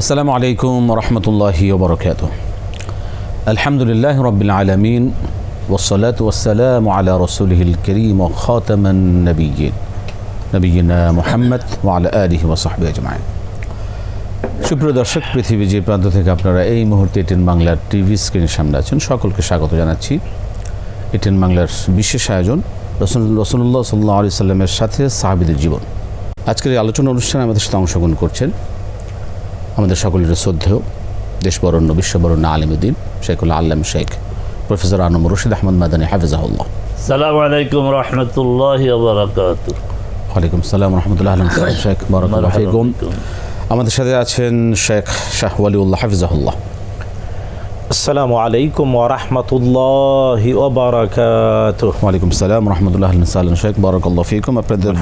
আসসালামু আলাইকুম রহমতুল্লাহি ওবরকাত আলহামদুলিল্লাহ রবিল আলমিন ওসলাত ওসালাম আলা রসুলহিল করিম খাতামান নবীন নবীনা মোহাম্মদ ওয়ালা আলিহি ওসাহবি আজমাইন। সুপ্রিয় দর্শক পৃথিবী যে প্রান্ত থেকে আপনারা এই মুহূর্তে এটেন বাংলার টিভি স্ক্রিনের সামনে আছেন, সকলকে স্বাগত জানাচ্ছি। এটেন বাংলার বিশেষ আয়োজন রসুল রসুল্লাহ সাল্লাহ আলি সাল্লামের সাথে সাহাবিদের জীবন। আজকের এই আলোচনা অনুষ্ঠানে আমাদের সাথে অংশগ্রহণ করছেন আমাদের সকলের শ্রদ্ধেয় দেশবরণ্য বিশ্ববরণ্য আলিমুদ্দিন শেখুল আল্লাম শেখ প্রফেসর আনম রশিদ আহমদ মাদানী হাফিজাহুল্লাহ। সালাম আলাইকুম রহমতুল্লাহ ওয়ালাইকুম সালাম রহমতুল্লাহ আলম শেখ বরকাতুল্লাহ আমাদের সাথে আছেন শেখ শাহ ওয়ালিউল্লাহ হাফিজাহুল্লাহ। আসসালামু আলাইকুম ওরহমতুল্লাহি ওবরাকাত ওয়ালাইকুম সালাম রহমতুল্লাহ সাল্লাম শেখ বরকাল্লাহ ফিকুম। আপনাদের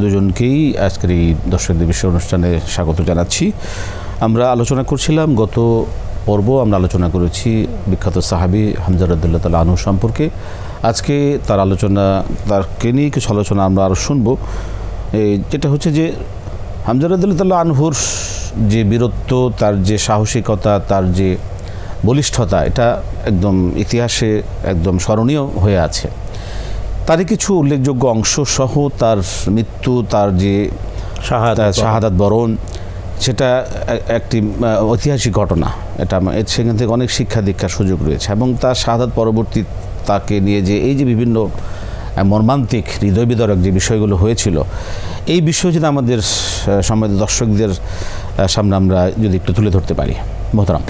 দুজনকেই আজকের এই দর্শকদের বিশ্ব অনুষ্ঠানে স্বাগত জানাচ্ছি। আমরা আলোচনা করছিলাম গত পর্ব আমরা আলোচনা করেছি বিখ্যাত সাহাবি হামজারদুল্লাহ তাল আনু সম্পর্কে। আজকে তার আলোচনা তারকে নিয়ে কিছু আলোচনা আমরা আরও শুনব। এই যেটা হচ্ছে যে হামজারদুল্লাহ তাল আনহুর যে বীরত্ব তার যে সাহসিকতা তার যে বলিষ্ঠতা এটা একদম ইতিহাসে একদম স্মরণীয় হয়ে আছে। তারই কিছু উল্লেখযোগ্য অংশ সহ তার মৃত্যু তার যে শাহাদাত বরণ। সেটা একটি ঐতিহাসিক ঘটনা। এটা সেখান থেকে অনেক শিক্ষা দীক্ষার সুযোগ রয়েছে এবং তার শাহাদাত পরবর্তী তাকে নিয়ে যে এই যে বিভিন্ন মর্মান্তিক হৃদয় বিদরক যে বিষয়গুলো হয়েছিল এই বিষয় যদি আমাদের সম্মানিত দর্শকদের সামনে আমরা যদি একটু তুলে ধরতে পারি। মোহতারাম।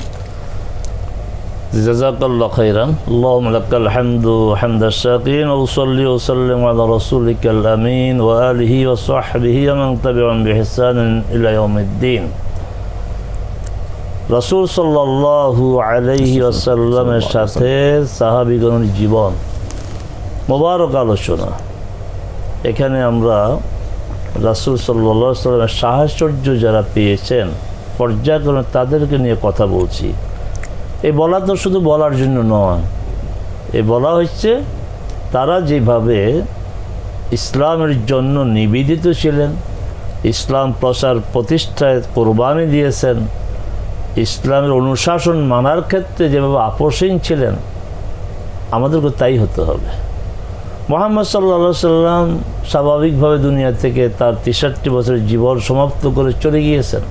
جزاك الله خيرا اللهم لك الحمد حمد الشاكرين وصلي وسلم على رسولك الأمين وآله وصحبه ومن تبعهم بإحسان إلى يوم الدين রসুল সাল্লাল্লাহু আলাইহি ওয়াসাল্লামের সাথে সাহাবিগণের জীবন মোবারক আলোচনা এখানে আমরা রাসূল সাল্লাল্লাহু আলাইহি সাল্লামের সাহচর্য যারা পেয়েছেন পর্যায়ক্রমে তাদেরকে নিয়ে কথা বলছি এই বলা তো শুধু বলার জন্য নয়। এ বলা হচ্ছে তারা যেভাবে ইসলামের জন্য নিবেদিত ছিলেন, ইসলাম প্রচার প্রতিষ্ঠায় কোরবানি দিয়েছেন, ইসলামের অনুশাসন মানার ক্ষেত্রে যেভাবে আপোষহীন ছিলেন আমাদেরকে তাই হতে হবে। মোহাম্মদ সাল্লা সাল্লাম স্বাভাবিকভাবে দুনিয়া থেকে তার তেষট্টি বছরের জীবন সমাপ্ত করে চলে গিয়েছেন।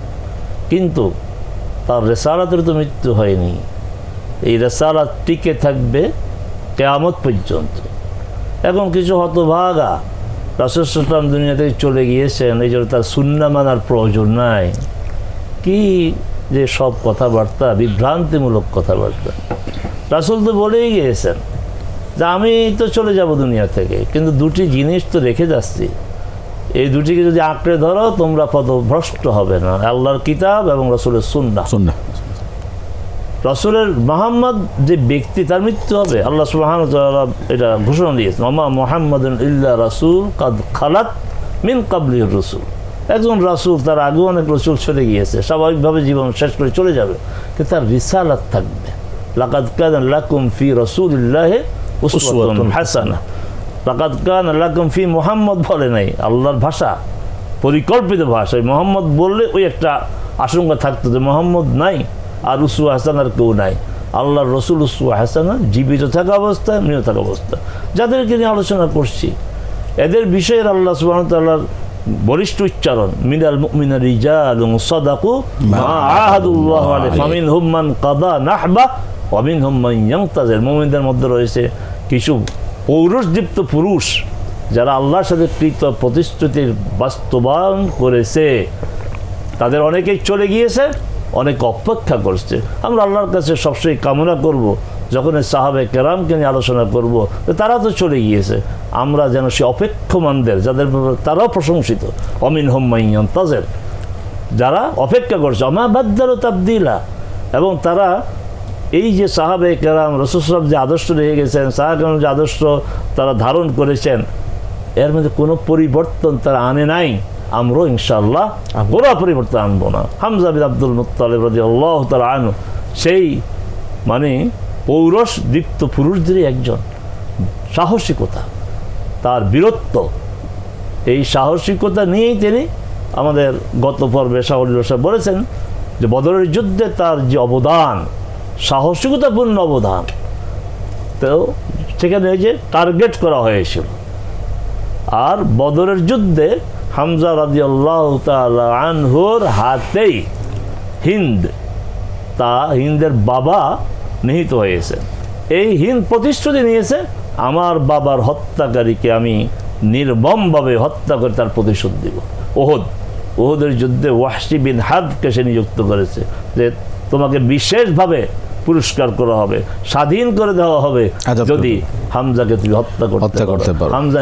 কিন্তু তার রেসালাতের তো মৃত্যু হয়নি। এই রেসালাত টিকে থাকবে কেয়ামত পর্যন্ত। এখন কিছু হতভাগা রাসুলাম দুনিয়া থেকে চলে গিয়েছেন, এই জন্য তার শূন্য মানার প্রয়োজন নাই। কি যে সব কথাবার্তা, বিভ্রান্তিমূলক কথাবার্তা। রাসুল তো বলেই গিয়েছেন যে আমি তো চলে যাব দুনিয়া থেকে, কিন্তু দুটি জিনিস তো রেখে যাচ্ছি। এই দুটিকে যদি আঁকড়ে ধরো, তোমরা পদভ্রষ্ট হবে না। আল্লাহর কিতাব এবং রসুলের সুন্না। শুননা রসুলের মোহাম্মদ যে ব্যক্তি তার মৃত্যু হবে। আল্লাহ সুবাহান এটা ঘোষণা দিয়েছে মামা মোহাম্মদ ইল্লা রাসুল কাদ খালাত মিন কাবলি রসুল। একজন রাসুল তার আগেও অনেক রসুল চলে গিয়েছে। স্বাভাবিকভাবে জীবন শেষ করে চলে যাবে কিন্তু তার রিসালাত থাকবে। লাকাদ কান লাকুম ফি উসওয়াতুন উসওয়াতুন হাসানা। লাকাদ কান লাকুম ফি মোহাম্মদ বলে নাই আল্লাহর ভাষা পরিকল্পিত ভাষা ওই মোহাম্মদ বললে ওই একটা আশঙ্কা থাকতো যে মোহাম্মদ নাই। আর উসু হাসানার কেউ নাই। আল্লাহর রসুল উসু হাসানা জীবিত থাকা অবস্থায় মৃত থাকা অবস্থা যাদেরকে নিয়ে আলোচনা করছি, এদের বিষয়ের আল্লাহ সুবাহ তাল্লাহর বলিষ্ঠ উচ্চারণ, মিনাল মুমিনা রিজাল সাদাকু আহাদুল্লাহ আলাইহি ফামিন হুম্মান কাদা নাহবা ওয়ামিন হুম্মান ইয়াংতাজের মুমিনদের মধ্যে রয়েছে কিছু পৌরুষদীপ্ত পুরুষ, যারা আল্লাহর সাথে কৃত প্রতিশ্রুতির বাস্তবায়ন করেছে। তাদের অনেকেই চলে গিয়েছে। অনেক অপেক্ষা করছে। আমরা আল্লাহর কাছে সবসময় কামনা করব, যখন সাহাবে কেরামকে নিয়ে আলোচনা করব তারা তো চলে গিয়েছে। আমরা যেন সে অপেক্ষমানদের, যাদের তারাও প্রশংসিত। অমিন হোম্মাইয়ান তাজের যারা অপেক্ষা করছে অমাবাদ্দারও তাবদিলা, এবং তারা এই যে সাহাবে কেরাম রসুসলাম যে আদর্শ রেখে গেছেন সাহাকাম যে আদর্শ তারা ধারণ করেছেন, এর মধ্যে কোনো পরিবর্তন তারা আনে নাই। আমরাও ইনশাল্লাহ কোনো পরিবর্তন আনব না। হামজা বিন আব্দুল মুতালিব রাজি আল্লাহ তারা আনু সেই মানে পৌরষ দীপ্ত পুরুষদেরই একজন। সাহসিকতা তার বীরত্ব। এই সাহসিকতা নিয়েই তিনি আমাদের গত পর্বে রসা বলেছেন যে বদরের যুদ্ধে তার যে অবদান সাহসিকতাপূর্ণ অবদান তো সেখানে যে টার্গেট করা হয়েছিল। আর বদরের যুদ্ধে হামজা রাজি আল্লাহ আনহুর হাতেই হিন্দ, তা হিন্দের বাবা নিহিত হয়েছে। এই হিন্দ প্রতিশ্রুতি নিয়েছে, আমার বাবার হত্যাকারীকে আমি নির্মমভাবে হত্যা করে তার প্রতিশোধ দিব। ওহদ, ওহদের যুদ্ধে ওয়াহসি বিন হাদকে সে নিযুক্ত করেছে। যে তোমাকে বিশেষভাবে পুরস্কার করা হবে স্বাধীন করে দেওয়া হবে যদি হামজাকে তুমি হত্যা করতে করতে পারো। হামজা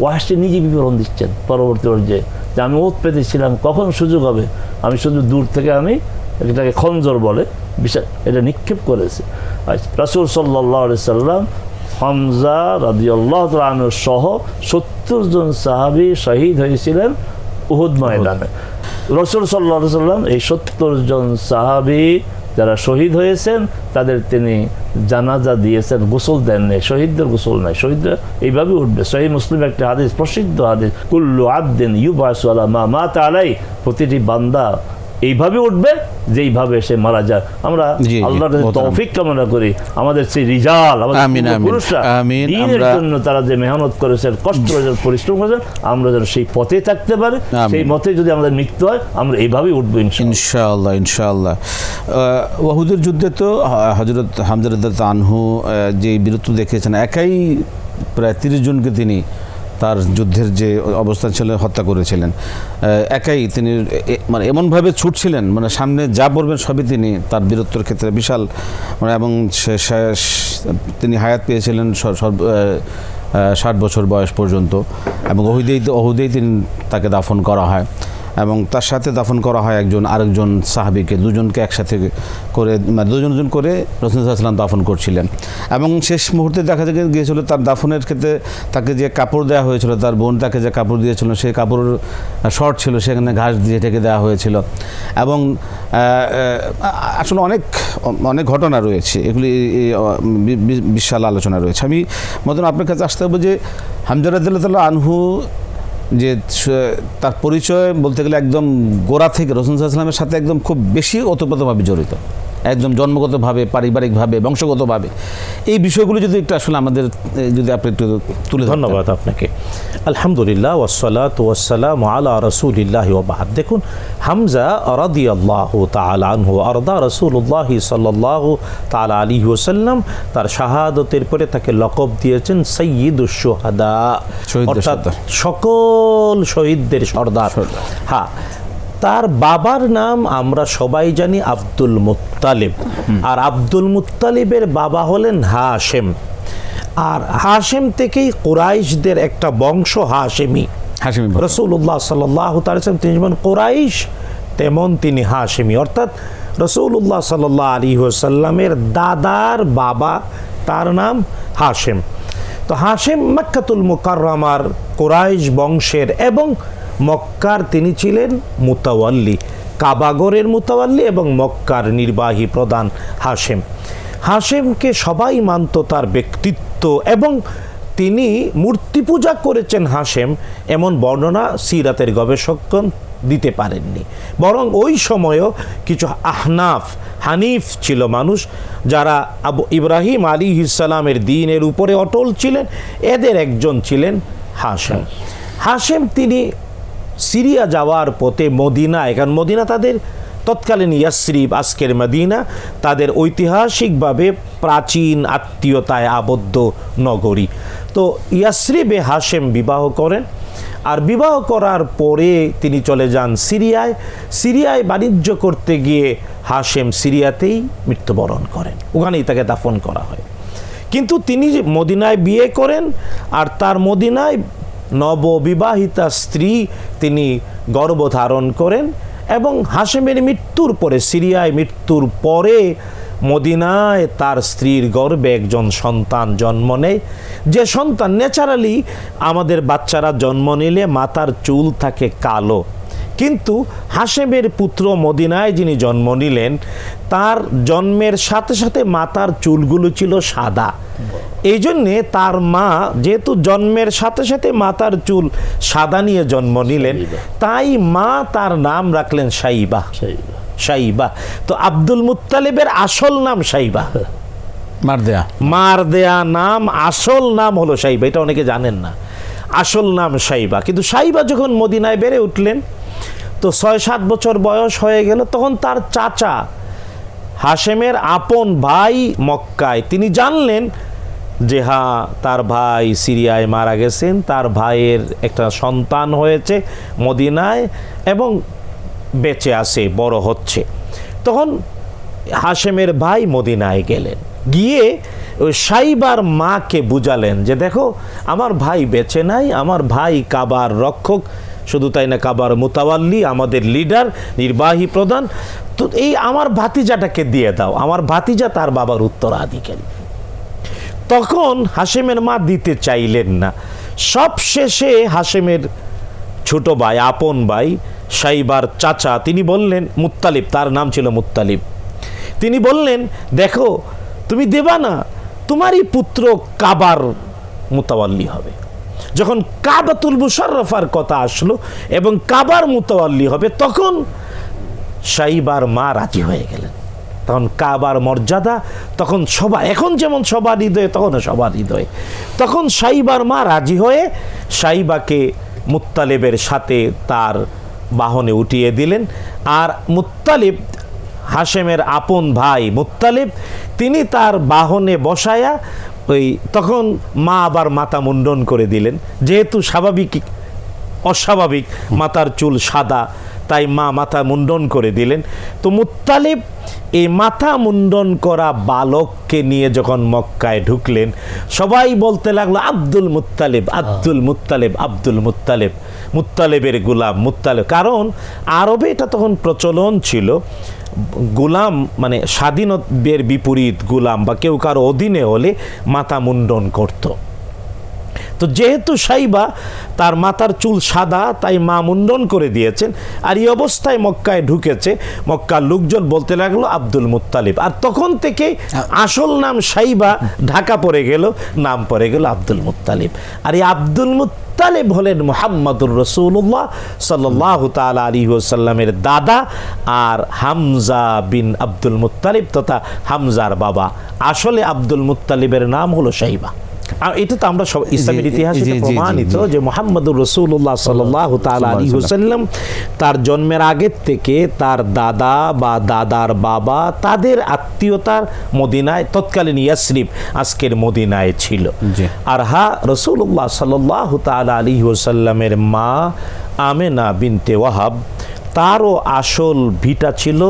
ওয়াহসি নিজে বিবরণ দিচ্ছেন পরবর্তী পর্যায়ে যে আমি ওত পেতেছিলাম কখন সুযোগ হবে? আমি শুধু দূর থেকে আমি এটাকে খঞ্জর বলে বিশাল এটা নিক্ষেপ করেছে। রাসুল সাল্লাহ সাল্লাম হামজা রাদিয়াল্লাহ তালুর সহ সত্তর জন সাহাবি শহীদ হয়েছিলেন উহুদ ময়দানে। রসুল সাল্লাহ সাল্লাম এই সত্তর জন সাহাবি যারা শহীদ হয়েছেন, তাদের তিনি জানাজা দিয়েছেন, গোসল দেন নেই, শহীদদের গোসল নাই, শহীদরা এইভাবে উঠবে। শহীদ মুসলিম একটা হাদিস, প্রসিদ্ধ হাদিস, কুল্লু আবদিন ইউবাস আলা মা মা তালাই প্রতিটি বান্দা এইভাবে উঠবে যেইভাবে সে মারা যায় আমরা আল্লাহর তৌফিক কামনা করি। আমাদের সেই রিজাল আমাদের পুরুষরা আমিন। দিনের জন্য তারা যে মেহনত করেছেন কষ্ট করেছেন পরিশ্রম করেছেন আমরা যেন সেই পথে থাকতে পারি সেই মতে যদি আমাদের মৃত্যু হয় আমরা এইভাবেই উঠবো ইনশাআল্লাহ। ইনশাআল্লাহ ওয়াহুদের যুদ্ধে তো হজরত হামজারদ আনহু যে বীরত্ব দেখিয়েছেন একাই প্রায় তিরিশ জনকে তিনি তার যুদ্ধের যে অবস্থা ছিল, হত্যা করেছিলেন। একাই তিনি মানে এমনভাবে ছুটছিলেন মানে সামনে যা পড়বেন সবই তিনি, তার বীরত্বর ক্ষেত্রে বিশাল মানে এবং তিনি হায়াত পেয়েছিলেন ষাট বছর বয়স পর্যন্ত, এবং অহুদেই অহুদেই তিনি তাকে দাফন করা হয়। এবং তার সাথে দাফন করা হয় একজন আরেকজন সাহাবিকে, দুজনকে একসাথে করে মানে দুজন দুজন করে রসুলাম দাফন করছিলেন। এবং শেষ মুহূর্তে দেখা যায় গিয়েছিল তার দাফনের ক্ষেত্রে তাকে যে কাপড় দেওয়া হয়েছিল, তার বোন তাকে যে কাপড় দিয়েছিল, সেই কাপড়ের শর্ট ছিল, সেখানে ঘাস দিয়ে ঢেকে দেওয়া হয়েছিল। এবং আসলে অনেক অনেক ঘটনা রয়েছে, এগুলি বিশাল আলোচনা রয়েছে। আমি মতন আপনার কাছে আসতে হবে যে হামজারাদুল্লাহ আনহু যে তার পরিচয় বলতে গেলে একদম গোড়া থেকে রসুল সাল্লামের সাথে একদম খুব বেশি ওতপ্রোতভাবে জড়িত। একদম জন্মগতভাবে পারিবারিকভাবে বংশগতভাবে। এই বিষয়গুলো যদি একটু আসলে আমাদের যদি আপনি একটু তুলে ধন্যবাদ আপনাকে। আলহামদুলিল্লাহ ওয়াসালাত ওয়াসালাম আলা রসুলিল্লাহ ওবাহাদ দেখুন হামজা রাদি আল্লাহ তালা আনহু আরদা রসুল্লাহ সাল্লাহ তালা আলী ওসাল্লাম তার শাহাদতের পরে তাকে লকব দিয়েছেন সৈয়দুস সোহাদা অর্থাৎ সকল শহীদদের সর্দার। হ্যাঁ তার বাবার নাম আমরা সবাই জানি আব্দুল মুত্তালিব। আর আব্দুল মুত্তালিবের বাবা হলেন হাশেম। আর হাশেম থেকেই কোরাইশদের একটা বংশ হাশেমি। রসুল্লাহ সাল্লাহ তালসালাম তিনি যেমন কোরাইশ তেমন তিনি হাশেমি। অর্থাৎ রসুল্লাহ সাল্লাহ আলী সাল্লামের দাদার বাবা তার নাম হাশেম। তো হাশেম মাক্কাতুল মুকাররমার কোরাইশ বংশের এবং মক্কার তিনি ছিলেন মুতাওয়াল্লি। কাবাগরের মুতাওয়াল্লি এবং মক্কার নির্বাহী প্রধান হাশেম। হাশেমকে সবাই মানত তার ব্যক্তিত্ব এবং তিনি মূর্তি পূজা করেছেন হাশেম, এমন বর্ণনা সিরাতের গবেষকগণ দিতে পারেননি। বরং ওই সময়ও কিছু আহনাফ, হানিফ ছিল মানুষ যারা আবু ইব্রাহিম আলী ইসালামের দিনের উপরে অটল ছিলেন, এদের একজন ছিলেন হাশেম। হাশেম তিনি সিরিয়া যাওয়ার পথে মদিনা, এখন মদিনা তাদের তৎকালীন ইয়াসরিব আজকের মদিনা, তাদের ঐতিহাসিকভাবে প্রাচীন আত্মীয়তায় আবদ্ধ নগরী। তো ইয়াসরিবে হাশেম বিবাহ করেন আর বিবাহ করার পরে তিনি চলে যান সিরিয়ায়। সিরিয়ায় বাণিজ্য করতে গিয়ে হাশেম সিরিয়াতেই মৃত্যুবরণ করেন। ওখানেই তাকে দাফন করা হয়। কিন্তু তিনি মদিনায় বিয়ে করেন আর তার মদিনায় নববিবাহিতা স্ত্রী তিনি গর্ব ধারণ করেন এবং হাসেমের মৃত্যুর পরে, সিরিয়ায় মৃত্যুর পরে মদিনায় তার স্ত্রীর গর্বে একজন সন্তান জন্ম নেয়। যে সন্তান ন্যাচারালি আমাদের বাচ্চারা জন্ম নিলে মাতার চুল থাকে কালো। কিন্তু হাশেমের পুত্র মদিনায় যিনি জন্ম নিলেন তার জন্মের সাথে সাথে মাতার চুলগুলো ছিল সাদা। এই জন্যে তার মা যেহেতু জন্মের সাথে সাথে মাতার চুল সাদা নিয়ে জন্ম নিলেন তাই মা তার নাম রাখলেন সাইবা। সাইবা। তো আব্দুল মুত্তালিবের আসল নাম সাইবা। মার দেয়া। মার দেয়া নাম আসল নাম হলো সাইবা। এটা অনেকে জানেন না। আসল নাম সাইবা। কিন্তু সাইবা যখন মদিনায় বেড়ে উঠলেন তো ছয়, সাত বছর বয়স হয়ে গেল, তখন তার চাচা হাশেমের আপন ভাই মক্কায়। তিনি জানলেন যে হ্যাঁ তার ভাই সিরিয়ায় মারা গেছেন, তার ভাইয়ের একটা সন্তান হয়েছে মদিনায় এবং বেঁচে আছে, বড় হচ্ছে। তখন হাশেমের ভাই মদিনায় গেলেন। গিয়ে ওই সাইবার মাকে বুঝালেন যে, দেখো, আমার ভাই বেঁচে নাই, আমার ভাই কাবার রক্ষক শুধু তাই না, কাবার মোতাবাল্লি আমাদের লিডার, নির্বাহী প্রধান। তো এই আমার ভাতিজাটাকে দিয়ে দাও। আমার ভাতিজা তার বাবার উত্তরাধিকারী। তখন হাসেমের মা দিতে চাইলেন না। সব শেষে হাশেমের ছোট ভাই, আপন ভাই, সাইবার চাচা, তিনি বললেন মুত্তালিব তার নাম ছিল মুত্তালিব তিনি বললেন, দেখো, তুমি দেবা না, তোমারই পুত্র কাবার মোতাবাল্লি হবে। যখন কাবাতুল মুশাররফার কথা আসলো এবং কাবার মোতাবাল্লি হবে, তখন সাইবার মা রাজি হয়ে গেলেন। তখন কাবার মর্যাদা, তখন সবার এখন যেমন সবার হৃদয়ে, তখন সবার হৃদয়ে। তখন সাইবার মা রাজি হয়ে সাইবাকে মুত্তালেবের সাথে তার বাহনে উঠিয়ে দিলেন। আর মুত্তালিব, হাশেমের আপন ভাই মুত্তালিব, তিনি তার বাহনে বসায়া ওই তখন মা আবার মাথা মুন্ডন করে দিলেন। যেহেতু স্বাভাবিক, অস্বাভাবিক মাথার চুল সাদা, তাই মা মাথা মুন্ডন করে দিলেন। তো মুত্তালিব এই মাথা মুন্ডন করা বালককে নিয়ে যখন মক্কায় ঢুকলেন, সবাই বলতে লাগল, Abdul Muttalib Abdul Muttalib Abdul Muttalib মুত্তালিবের গুলাম মুত্তালিব কারণ আরবে এটা তখন প্রচলন ছিল। গোলাম মানে স্বাধীনতার বিপরীত গোলাম বা কেউ কারও অধীনে হলে মাথা মুন্ডন করতো। তো যেহেতু সাইবা তার মাথার চুল সাদা তাই মা মুন্ডন করে দিয়েছেন। আর এই অবস্থায় মক্কায় ঢুকেছে। মক্কার লোকজন বলতে লাগল আব্দুল মুত্তালিব। আর তখন থেকে আসল নাম সাইবা ঢাকা পড়ে গেল নাম পড়ে গেল আব্দুল মুত্তালিব। আর এই আব্দুল মুত্তালিব হলেন মোহাম্মদুর রসুল্লাহ সাল্লাহ তাল আলী ওসাল্লামের দাদা আর হামজা বিন আব্দুল মুত্তালিব তথা হামজার বাবা। আসলে আব্দুল মুত্তালিবের নাম হলো সাইবা। আর এটা তো আমরা সব ইসলামের ইতিহাসে প্রমাণিত। যে মোহাম্মদুর রসুল্লাহ সাল্লাহ তাল আলী হুসাল্লাম তার জন্মের আগের থেকে তার দাদা বা দাদার বাবা তাদের আত্মীয়তার মদিনায় তৎকালীন ইয়াসরিফ আজকের মদিনায় ছিল। আর হা রসুল্লাহ সাল্লাহ তাল আলী হুসাল্লামের মা আমেনা বিনতে ওয়াহাব তারও আসল ভিটা ছিল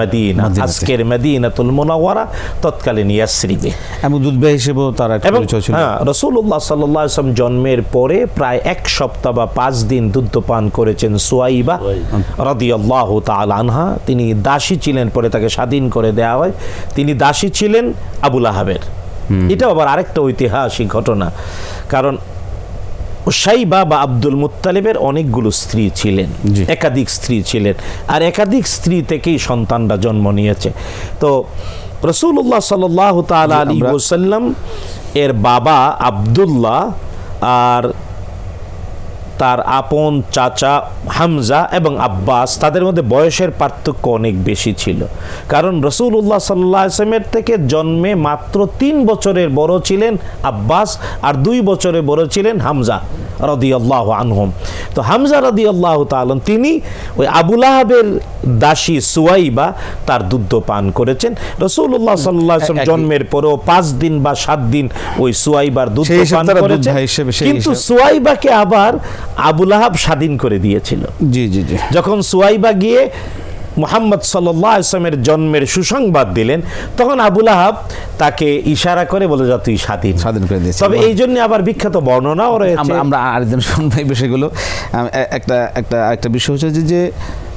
মদিনা। আজকের মদিনাতুল মোনাওয়ারা তৎকালীন ইয়াসরিফে এবং দুধ হিসেবেও তার এবং হ্যাঁ রসুল্লাহ সাল্লাহ আসলাম জন্মের পরে প্রায় এক সপ্তাহ বা পাঁচ দিন দুধ পান করেছেন সুয়াইবা রদি আল্লাহ আনহা। তিনি দাসী ছিলেন পরে তাকে স্বাধীন করে দেওয়া হয়। তিনি দাসী ছিলেন আবুল আহাবের এটা আবার আরেকটা ঐতিহাসিক ঘটনা। কারণ সাইবা বা আব্দুল মুত্তালিবের অনেকগুলো স্ত্রী ছিলেন একাধিক স্ত্রী ছিলেন আর একাধিক স্ত্রী থেকেই সন্তানরা জন্ম নিয়েছে। তো রসুল্লাহ সাল্লাহ তাল আলী ওসাল্লাম এর বাবা আবদুল্লাহ আর তার আপন চাচা হামজা এবং আব্বাস তাদের মধ্যে বয়সের পার্থক্য অনেক বেশি ছিল। কারণ রসুল্লাহ সাল্লাহ আসলামের থেকে জন্মে মাত্র তিন বছরের বড় ছিলেন আব্বাস আর দুই বছরের বড় ছিলেন হামজা রদি আল্লাহ আনহম। তো হামজা রদি আল্লাহ তালন তিনি ওই আবুল আহাবের দাসী সুয়াইবা তার দুধ পান করেছেন। রসুল্লাহ সাল্লাহ জন্মের পরেও পাঁচ দিন বা সাত দিন ওই সুয়াইবার দুধ পান করেছেন। কিন্তু সুয়াইবাকে আবার আবুল আহাব স্বাধীন করে দিয়েছিল। জি জি জি। যখন সুয়াইবা গিয়ে মোহাম্মদ সাল্লাহ আসলামের জন্মের সুসংবাদ দিলেন তখন আবুল আহাব তাকে ইশারা করে বলে যা তুই স্বাধীন। স্বাধীন করে দিয়েছে। তবে এই জন্য আবার বিখ্যাত বর্ণনাও রয়েছে। আমরা আরেকদিন শুনব এই বিষয়গুলো একটা একটা একটা বিষয় হচ্ছে যে- যে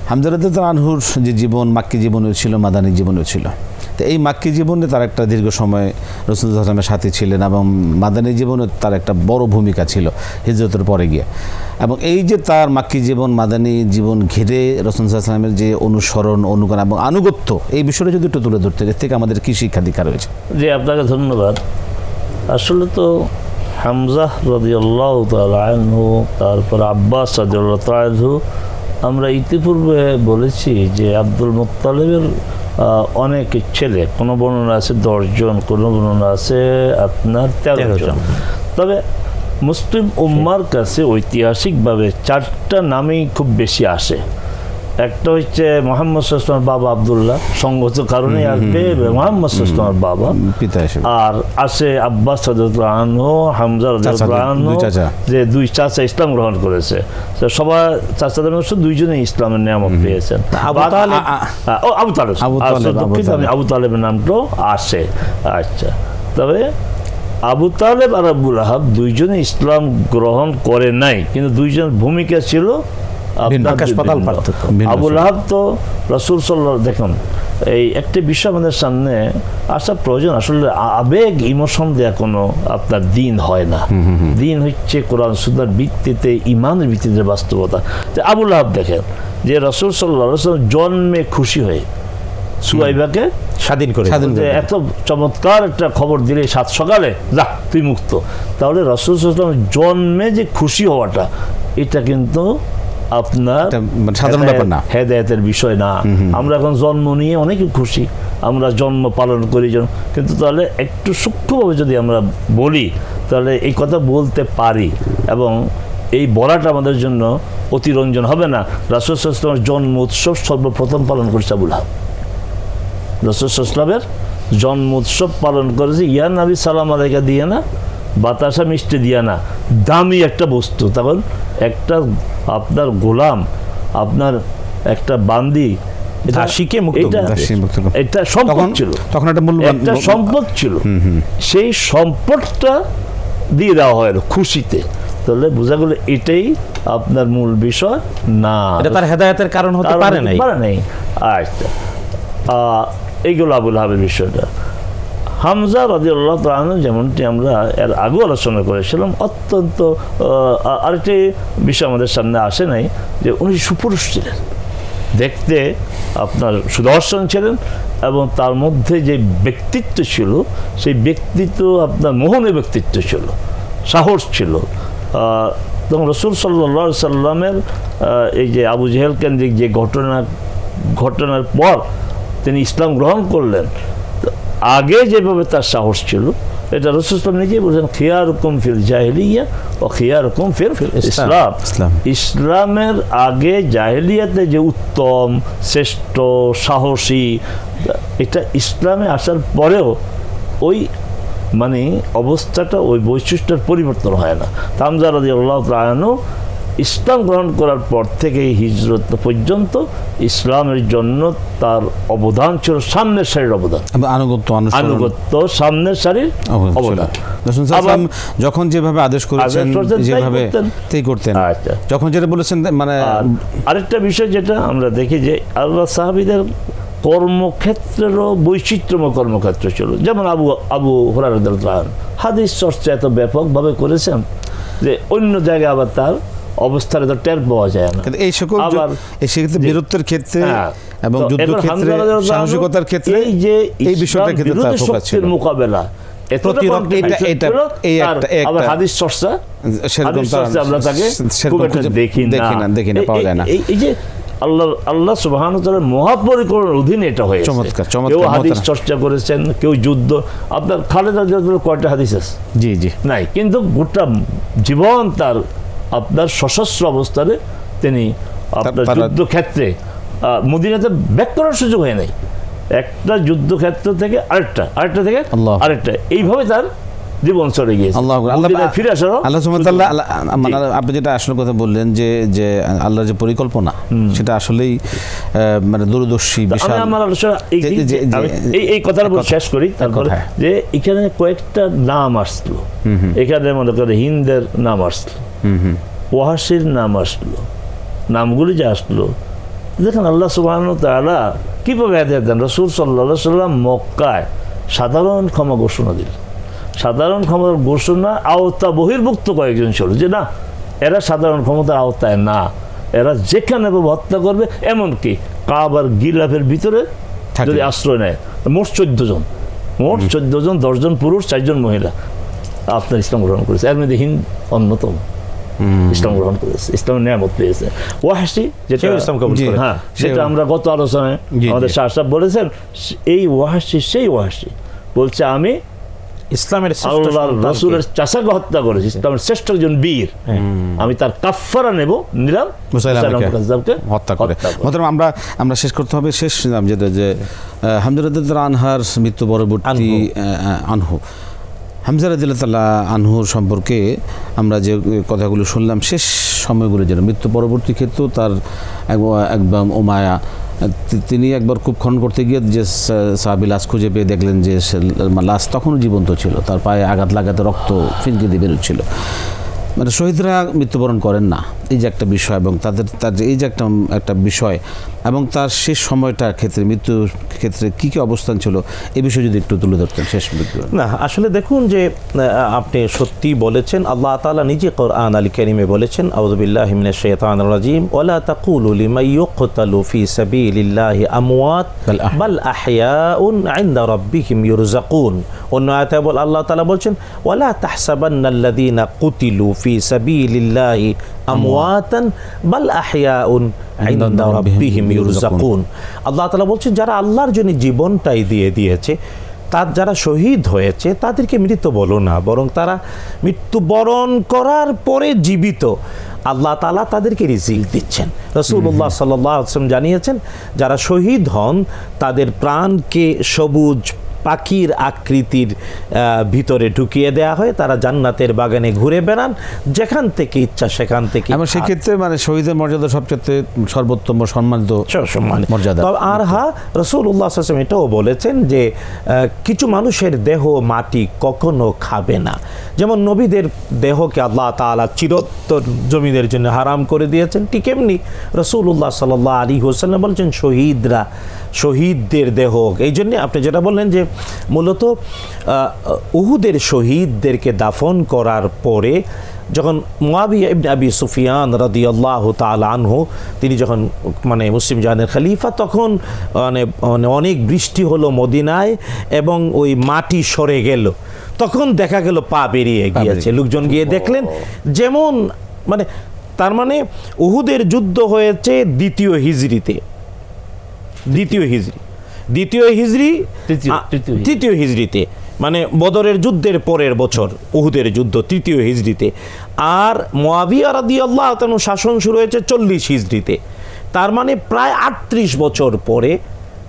হামজারাদ আনহুর যে জীবন মাক্কি জীবনেও ছিল মাদানী জীবনেও ছিল। তো এই মাক্কি জীবনে তার একটা দীর্ঘ সময় রসুল আসলামের সাথে ছিলেন এবং মাদানী জীবনে তার একটা বড় ভূমিকা ছিল হিজরতের পরে গিয়ে। এবং এই যে তার মাক্কি জীবন, মাদানী জীবন ঘিরে রসুল আসলামের যে অনুসরণ অনুকরণ এবং আনুগত্য, এই বিষয়টা যদি একটু তুলে ধরতে, এর থেকে আমাদের কী শিক্ষা দীক্ষা রয়েছে? জি, আপনাকে ধন্যবাদ। আসলে তো হামজা রদি আল্লাহ আনহু, তারপর আব্বাস রাদিয়াল্লাহু তাআলা আমরা ইতিপূর্বে বলেছি যে আব্দুল মুত্তালিবের অনেক ছেলে কোনো বর্ণনা আছে দশজন কোনো বর্ণনা আছে আপনার তেরো। জন তবে মুসলিম উম্মার কাছে ঐতিহাসিকভাবে চারটা নামেই খুব বেশি আসে একটা হচ্ছে মোহাম্মদ সাল্লামের বাবা আবদুল্লাহ সঙ্গত কারণে আসবে মোহাম্মদ সাল্লামের বাবা। পিতা আর আছে আব্বাস রাজু হামজা চাচা, রাজু দুই চাচা। যে দুই চাচা ইসলাম গ্রহণ করেছে। সবাই চাচাদের মধ্যে দুইজনে ইসলামের নিয়ামত পেয়েছেন। আবু তালেব- আবু দুঃখিত, আমি আবু তালেবের নামটাও আসে। আচ্ছা। তবে আবু তালেব আর আবুল আহাব দুইজনে ইসলাম গ্রহণ করে নাই কিন্তু দুইজন ভূমিকা ছিল আকাশ পাতাল পার্থক্য। ভিন্ন আবুল আহাব তো রসুল সাল্লাহ দেখুন এই একটি বিষয় আমাদের সামনে আসা প্রয়োজন। আসলে আবেগ ইমোশন দেওয়া কোনো আপনার দিন হয় না। দিন হচ্ছে কোরআন সুদার ভিত্তিতে ইমানের ভিত্তিতে বাস্তবতা। যে আবুল আহাব দেখেন যে রসুল সাল্লাহ জন্মে খুশি হয়ে সুয়াইবাকে স্বাধীন করে এত চমৎকার একটা খবর দিলে সাত সকালে যা তুই মুক্ত। তাহলে রসুল জন্মে যে খুশি হওয়াটা এটা কিন্তু আপনার সাধারণ ব্যাপার না। হেদায়তের বিষয় না। আমরা এখন জন্ম নিয়ে অনেকে খুশি। আমরা জন্ম পালন করি কিন্তু তাহলে একটু সূক্ষ্মভাবে যদি আমরা বলি তাহলে এই কথা বলতে পারি এবং এই বলাটা আমাদের জন্য অতিরঞ্জন হবে না। রাসুল সাল্লামের জন্ম উৎসব সর্বপ্রথম পালন করছে আবুল আহাব। রসুলামের জন্ম উৎসব পালন করেছে ইয়া নাবি সালাম আলাইকা দিয়ে না বাতাসা মিষ্টি দিয়ে না দামি একটা বস্তু। তখন একটা আপনার গোলাম আপনার একটা বান্দি এটা- দাসীকে মুক্ত সম্পদ ছিল। তখন একটা মূল্যবান একটা সম্পদ ছিল। সেই সম্পদটা দিয়ে দেওয়া হয় খুশিতে। তাহলে বোঝা গেল এটাই আপনার মূল বিষয়। না। এটা তার হেদায়েতের কারণ হতে কারণ পারে হতে নাই। পারে নাই। আচ্ছা। আহ, এইগুলো আবুল হাবের বিষয়টা। হামজা রাজি আল্লাহ তালন যেমনটি আমরা এর আগেও আলোচনা করেছিলাম, অত্যন্ত আরেকটি বিষয় আমাদের সামনে আসে নাই, যে উনি সুপুরুষ ছিলেন। দেখতে আপনার সুদর্শন ছিলেন এবং তার মধ্যে যে ব্যক্তিত্ব ছিল, সেই ব্যক্তিত্ব আপনার মোহনীয় ব্যক্তিত্ব ছিল, সাহস ছিল। এবং রসুল সাল্লা সাল্লামের এই যে আবু জেহেল কেন্দ্রিক যে ঘটনা, ঘটনার পর তিনি ইসলাম গ্রহণ করলেন আগে যেভাবে তার সাহস ছিল এটা রসুল ইসলাম নিজেই বলছেন খিয়ার হুকুম ফিল জাহেলিয়া ও খিয়ার হুকুম ফিল ইসলাম ইসলাম। ইসলামের আগে জাহেলিয়াতে যে উত্তম শ্রেষ্ঠ সাহসী এটা ইসলামে আসার পরেও ওই মানে অবস্থাটা ওই বৈশিষ্ট্যের পরিবর্তন হয় না তামজারাদি আল্লাহ প্রায়ণও ইসলাম গ্রহণ করার পর থেকে হিজরত পর্যন্ত ইসলামের জন্য তার অবদান ছিল সামনের সারির অবদান। আনুগত্য আনুগত্য সামনের সারির অবদান যখন যেভাবে আদেশ করেছেন আদেশ করেছেন, যেভাবে তাই করতেন। আচ্ছা। যখন যেটা বলেছেন মানে আরেকটা বিষয় যেটা আমরা দেখি যে আল্লাহ সাহাবিদের কর্মক্ষেত্রেরও বৈচিত্র্যময় কর্মক্ষেত্র ছিল। যেমন আবু আবু হরার হাদিস চর্চা এত ব্যাপকভাবে করেছেন যে অন্য জায়গায় আবার তার অবস্থার এত টের পাওয়া যায় না। কিন্তু এই সকল আবার সেক্ষেত্রে বীরত্বের ক্ষেত্রে হ্যাঁ। এবং তো সাহসিকতার ক্ষেত্রে এই যে এই ইসলাম ক্ষেত্রে তার ফোকাস ছিল। মোকাবেলা হাদিস চর্চা আমরা তাকে দেখি না। দেখি না, পাওয়া যায় না। এই- যে আল্লাহ আল্লাহ সুবহান অধীনে এটা হয়েছে। চমৎকার, কেউ হাদিস চর্চা করেছেন কেউ যুদ্ধ। আপনার খালেদা কয়টা হাদিস আছে? জি জি। নাই। কিন্তু গোটা জীবন তার আপনার সশস্ত্র অবস্থানে তিনি আপনার যুদ্ধক্ষেত্রে মদিনাতে ব্যাক করার সুযোগ হয় নাই। একটা যুদ্ধক্ষেত্র থেকে আরেকটা আরেকটা থেকে। আরেকটা। এইভাবে তার জীবন চলে গিয়েছে। আল্লাহ আল্লাহ ফিরে আসারও আল্লাহ আল্লাহ- মানে আপনি যেটা আসল কথা বললেন যে যে আল্লাহর যে পরিকল্পনা সেটা আসলেই মানে দূরদর্শী বিশাল। আমার আলোচনা এই এই কথাটা বলে শেষ করি। তারপরে যে এখানে কয়েকটা নাম আসলো। এখানে মনে করে হিন্দের নাম আসলো। ওয়াহাসির নাম আসলো নামগুলি যে আসলো। দেখেন আল্লাহ সুবাহ তালা কীভাবে হেদায়ত দেন? রসুল সাল্লা সাল্লাম মক্কায় সাধারণ ক্ষমা ঘোষণা দিল সাধারণ ক্ষমতার ঘোষণা আওতা বহির্ভুক্ত কয়েকজন ছিল যে না এরা সাধারণ ক্ষমতার আওতায় না। এরা যেখানে পাবে হত্যা করবে এমনকি কাবার গিলাফের ভিতরে। যদি আশ্রয় নেয়। মোট চোদ্দ জন। মোট চোদ্দ জন দশজন পুরুষ চারজন মহিলা। আপনার ইসলাম গ্রহণ করেছে। এর মধ্যে হিন্দ অন্যতম। ইসলাম গ্রহণ করেছে নিয়ামত পেয়েছে ওয়াহাসি যেটা ইসলাম কবুল জি। করেছে। হ্যাঁ যেটা আমরা গত আলোচনায় আমাদের শাহ সাহেব বলেছেন এই ওয়াহাসি সেই ওয়াহাসি বলছে আমি ইসলামের সন্তানকে- রসুলের চাষাকে হত্যা করেছি ইসলামের শ্রেষ্ঠ একজন বীর আমি তার কাফারা নেব নিলাম হত্যা করে আমরা আমরা শেষ করতে হবে শেষ নাম যেটা যে হামজুরাদ আনহার মৃত্যু পরবর্তী আনহু। হামজা রাজিল্লা আনহুর সম্পর্কে আমরা যে কথাগুলো শুনলাম, শেষ সময়গুলো যেন মৃত্যু পরবর্তী ক্ষেত্রেও তার এক- একদম ওমায়া তিনি একবার খুব খনন করতে গিয়ে যে সাহাবি লাশ খুঁজে পেয়ে দেখলেন যে লাশ তখনও জীবন্ত ছিল, তার পায়ে আঘাত লাগাতে রক্ত ফিনকে দিয়ে বেরোচ্ছিল। মানে শহীদরা মৃত্যুবরণ করেন না এই যে একটা বিষয় এবং তাদের তার যে এই যে একটা একটা বিষয় এবং তার শেষ সময়টার ক্ষেত্রে মৃত্যুর ক্ষেত্রে কি কি অবস্থান ছিল এই বিষয়ে যদি একটু তুলে ধরতেন শেষ মৃত্যু না আসলে দেখুন যে আপনি সত্যি বলেছেন আল্লাহ তালা নিজে কোরআন আলী কারীমে বলেছেন আউযুবিল্লাহি মিনাশ শাইতানির রাজিম ওয়ালা তাকুলু লিমান ইউকতালু ফি সাবিলিল্লাহি আমওয়াত বাল আহয়া। বাল আহয়াউন ইনদা রাব্বিহিম ইরযাকুন অন্য আয়াতে বল আল্লাহ তাআলা বলছেন ওয়ালা তাহসাবান্নাল্লাযীনা কুতিলু ফি সাবিলিল্লাহি আমওয়াতান বাল আহয়াউন ইনদা রাব্বিহিম ইরযাকুন আল্লাহ তাআলা বলছেন যারা আল্লাহর জন্য জীবনটাই দিয়ে দিয়েছে তার যারা শহীদ হয়েছে তাদেরকে মৃত বলো না বরং তারা মৃত্যুবরণ করার পরে জীবিত। আল্লাহ তালা তাদেরকে রিজিক দিচ্ছেন। রসুল্লাহ সাল্লাম জানিয়েছেন যারা শহীদ হন তাদের প্রাণকে সবুজ পাখির আকৃতির ভিতরে ঢুকিয়ে দেয়া হয়। তারা জান্নাতের বাগানে ঘুরে বেড়ান। যেখান থেকে ইচ্ছা সেখান থেকে এবং সেক্ষেত্রে মানে শহীদের মর্যাদা সবচেয়ে সর্বোত্তম সম্মানিত সম্মান মর্যাদা। আর হা রসুল্লাহ আসলাম এটাও বলেছেন যে কিছু মানুষের দেহ মাটি কখনো খাবে না। যেমন নবীদের দেহকে আল্লাহ তাআলা চিরোত্তর জমিদের জন্য হারাম করে দিয়েছেন। ঠিক এমনি রসুল্লাহ সাল্লাহ আলী হোসাল্লাম বলছেন শহীদরা শহীদদের দেহ এই জন্য আপনি যেটা বললেন যে মূলত উহুদের শহীদদেরকে দাফন করার পরে যখন মুয়াবিয়া ইবনে আবি সুফিয়ান রাদিয়াল্লাহু তাআলা আনহু তিনি যখন মানে মুসলিম জাহানের খালিফা তখন মানে মানে অনেক বৃষ্টি হলো মদিনায় এবং ওই মাটি সরে গেল। তখন দেখা গেল পা বেরিয়ে গিয়েছে। লোকজন গিয়ে দেখলেন যেমন মানে তার মানে উহুদের যুদ্ধ হয়েছে দ্বিতীয় হিজরিতে দ্বিতীয় হিজরি। দ্বিতীয় হিজরি তৃতীয়- হিজরিতে মানে বদরের যুদ্ধের পরের বছর উহুদের যুদ্ধ তৃতীয় হিজড়িতে আর মোয়াবিয়া রাদি আল্লাহ শাসন শুরু হয়েছে চল্লিশ হিজরিতে। তার মানে প্রায় আটত্রিশ বছর পরে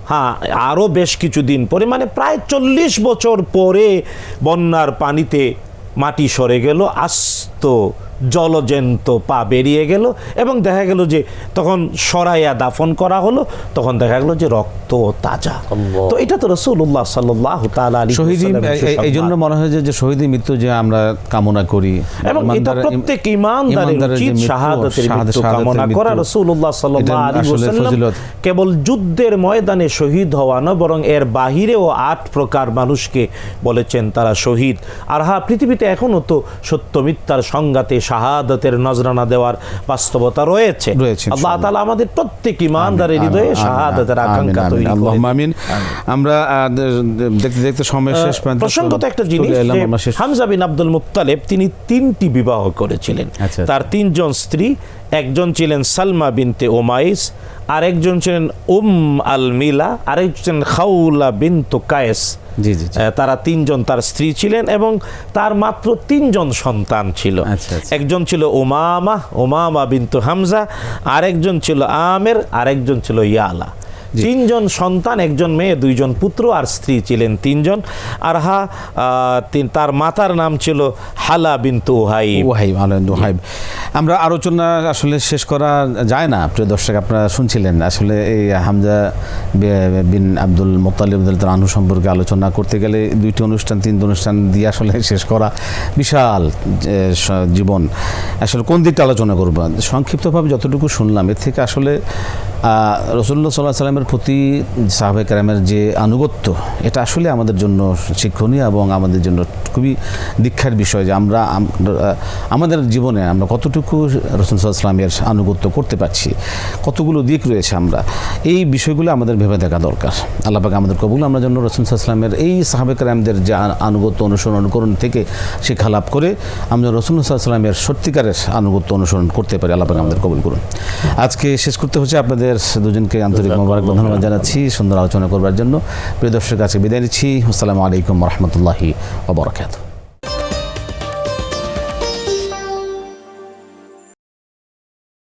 হ্যাঁ আরও বেশ কিছুদিন পরে মানে প্রায় চল্লিশ বছর পরে বন্যার পানিতে মাটি সরে গেল আস্ত জলজন্ত পা বেরিয়ে গেল এবং দেখা গেল যে তখন সরাইয়া দাফন করা হলো তখন দেখা গেল যে রক্ত তাজা। তো এটা তো রসুল্লাহ সাল্লাহ শহীদ এই জন্য মনে হয় যে- যে শহীদ মৃত্যু যে আমরা কামনা করি। এবং এটা প্রত্যেক ইমানদারের উচিত শাহাদাতের মৃত্যু কামনা করা। কেবল যুদ্ধের ময়দানে শহীদ হওয়া নয় বরং এর বাহিরেও আট প্রকার মানুষকে বলেছেন তারা শহীদ। আর হ্যাঁ পৃথিবীতে এখনও তো সত্য মিথ্যার সংঘাতে শাহাদাতের নজরানা দেওয়ার বাস্তবতা রয়েছে। আল্লাহ। তাআলা আমাদের প্রত্যেক ইমানদারের হৃদয়ে শাহাদাতের আকাঙ্ক্ষা তৈরি আমিন। আমরা দেখতে দেখতে সময় শেষ প্রান্তে প্রসঙ্গত একটা জিনিস যে হামজা বিন আব্দুল মুত্তালেব তিনি তিনটি বিবাহ করেছিলেন। আচ্ছা। তার তিনজন স্ত্রী একজন ছিলেন সালমা বিনতে ওমাইস আরেকজন ছিলেন উম আল মিলা আরেকজন খাউলা বিনতু কায়েস। জি জি। তারা তিনজন তার স্ত্রী ছিলেন এবং তার মাত্র তিনজন সন্তান ছিল আচ্ছা, আচ্ছা। একজন ছিল ওমামা ওমামা বিন্তু হামজা আরেকজন ছিল আমের আরেকজন ছিল ইয়ালা তিনজন সন্তান একজন মেয়ে দুইজন পুত্র আর স্ত্রী ছিলেন তিনজন। আর হা তার মাতার নাম ছিল হালা বিন্তু ওহাইব। ওয়াহিব আনন্দ আমরা আলোচনা আসলে শেষ করা যায় না প্রিয় দর্শক আপনারা শুনছিলেন। আসলে এই হামজা বিন আব্দুল মোতালিব আনহু সম্পর্কে আলোচনা করতে গেলে দুইটি অনুষ্ঠান তিনটি অনুষ্ঠান দিয়ে আসলে শেষ করা বিশাল জীবন। আসলে কোন দিকটা আলোচনা করব? সংক্ষিপ্তভাবে যতটুকু শুনলাম, এর থেকে আসলে রসুল্লা সাল্লাহ সাল্লামের প্রতি সাহাবে কালামের যে আনুগত্য, এটা আসলে আমাদের জন্য শিক্ষণীয় এবং আমাদের জন্য খুবই দীক্ষার বিষয় যে আমরা আমাদের জীবনে আমরা কতটুকু রসুল ইসলামের আনুগত্য করতে পারছি, কতগুলো দিক রয়েছে আমরা, এই বিষয়গুলো আমাদের ভেবে দেখা দরকার। আল্লাহ আমাদের কবুল, আমরা জন্য রসুল ইসলামের এই সাহাবেকরামদের যে আনুগত্য, অনুসরণ, অনুকরণ থেকে শিক্ষা লাভ করে, আমরা রসুল ইসলামের সত্যিকারের আনুগত্য অনুসরণ করতে পারি আল্লাহ আমাদের কবুল করুন। আজকে শেষ করতে হচ্ছে আপনাদের দুজনকে আন্তরিক মোবারক ধন্যবাদ জানাচ্ছি সুন্দর আলোচনা করবার জন্য। প্রিয় দর্শকের কাছে বিদায় নিচ্ছি। আসসালামু আলাইকুম রহমতুল্লাহি ওবরাকাতুহ